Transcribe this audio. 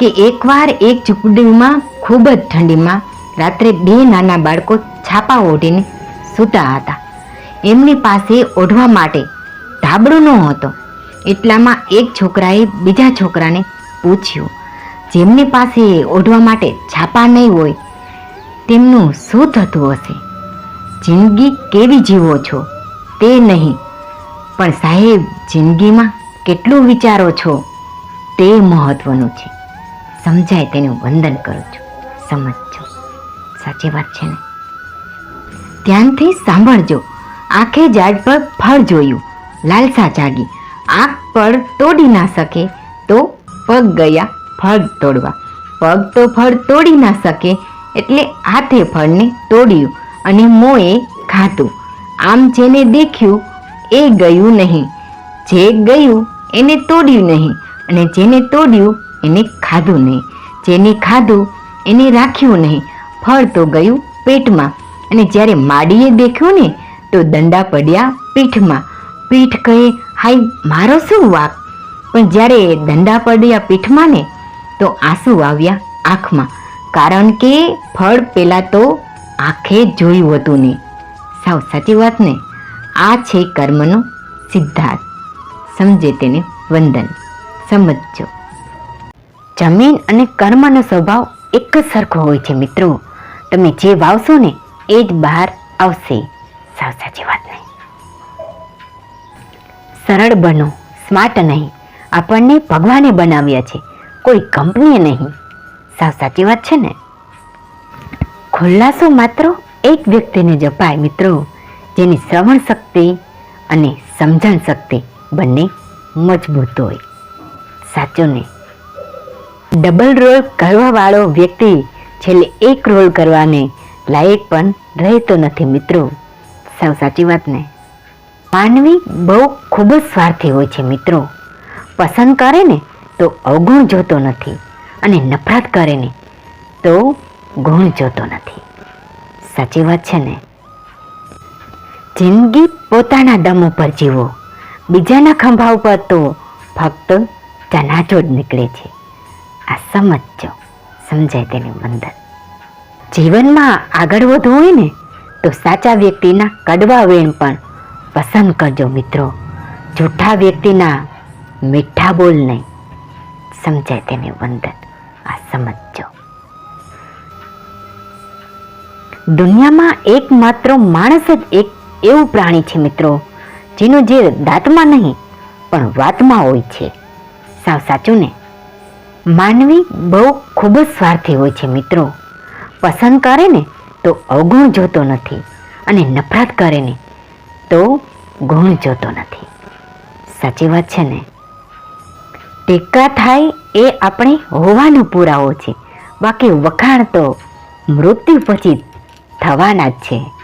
કે એકવાર એક ઝૂંપડીમાં ખૂબ જ ઠંડીમાં, રાત્રે બે નાના બાળકો છાપા ઓઢીને સૂતા હતા. એમની પાસે ઓઢવા માટે ધાબળો ન હતો. એટલામાં એક છોકરાએ બીજા છોકરાને પૂછ્યું, જેમની પાસે ઓઢવા માટે છાપા નહીં હોય, તેમનું શું થતું હશે? જિંદગી કેવી જીવો છો? તે નહીં. પણ સાહેબ, જિંદગીમાં કેટલું વિચારો છો? તે મહત્વનું છે. સમજાય તેનું વંદન કરું છું. સમજજો સાચી વાત છે ને? ધ્યાનથી સાંભળજો. આંખે ઝાડ પર ફળ જોયું. લાલસા જાગી. આંખ પર તોડી ના શકે તો પગ ગયા ફળ તોડવા. પગ તો ફળ તોડી ના શકે એટલે હાથે ફળને તોડ્યું અને મોએ ખાધું. આમ જેને દેખ્યું એ ગયું નહીં. જે ગયું એને તોડ્યું નહીં. અને જેને તોડ્યું એને ખાધું નહીં. જેને ખાધું, એને રાખ્યું નહીં. ફળ તો ગયું પેટમાં. અને જ્યારે માડીએ દેખ્યું ને, તો દંડા પડ્યા પીઠમાં. પીઠ કહે, હાય, મારો શું વાક? પણ જ્યારે દંડા પડ્યા પીઠમાં ને, તો આંસુ આવ્યા આંખમાં. કારણ કે ફળ પહેલાં તો આંખે જોયું હતું નહીં. સાવ સાચી વાત ને? આ છે કર્મનો સિદ્ધાર્થ સમજે તેને વંદન. સમજજો. જમીન અને કર્મનો સ્વભાવ એક જ સરખો હોય છે, મિત્રો. તમે જે વાવશો ને, એ જ બહાર આવશે. સાવ સાચી વાત નહીં. સરળ બનો સ્માર્ટ નહીં. આપણને ભગવાને બનાવ્યા છે, કોઈ કંપનીએ નહીં. સાવ સાચી વાત છે ને? ખુલ્લાસો માત્ર એક વ્યક્તિને જપાય મિત્રો. જેની શ્રવણ શક્તિ અને સમજણ શક્તિ બંને મજબૂત હોય. સાચો ને? ડબલ રોલ કરવાવાળો વ્યક્તિ છેલ્લે એક રોલ કરવાને લાયક પણ રહેતો નથી મિત્રો. સૌ સાચી વાત ને માનવી બહુ ખૂબ જ સ્વાર્થી હોય છે મિત્રો. પસંદ કરે ને તો અવગુણ જોતો નથી અને નફરત કરે ને તો ગુણ જોતો નથી. સાચી વાત છે ને? જિંદગી પોતાના દમ ઉપર જીવો. બીજાના ખંભા ઉપર તો ફક્ત ચનાચો જ નીકળે છે. આ સમજજો સમજાય તેની વંદન જીવનમાં આગળ વધવું હોય ને, તો સાચા વ્યક્તિના કડવા વેણ પણ પસંદ કરજો મિત્રો. જૂઠા વ્યક્તિના મીઠા બોલ નહીં. સમજાય તેને વંદન આ સમજજો દુનિયામાં એકમાત્ર માણસ જ એક એવું પ્રાણી છે મિત્રો, જેનું જે દાંતમાં નહીં, પણ વાતમાં હોય છે. સાવ સાચું ને? માનવી બહુ ખૂબ જ સ્વાર્થી હોય છે મિત્રો. પસંદ કરે ને તો અવગુણ જોતો નથી અને નફરત કરે ને તો ગુણ જોતો નથી. સાચી વાત છે ને? ટેકા થાય એ આપણે હોવાનો પુરાવો છે. બાકી વખાણ તો મૃત્યુ પછી થવાના જ છે.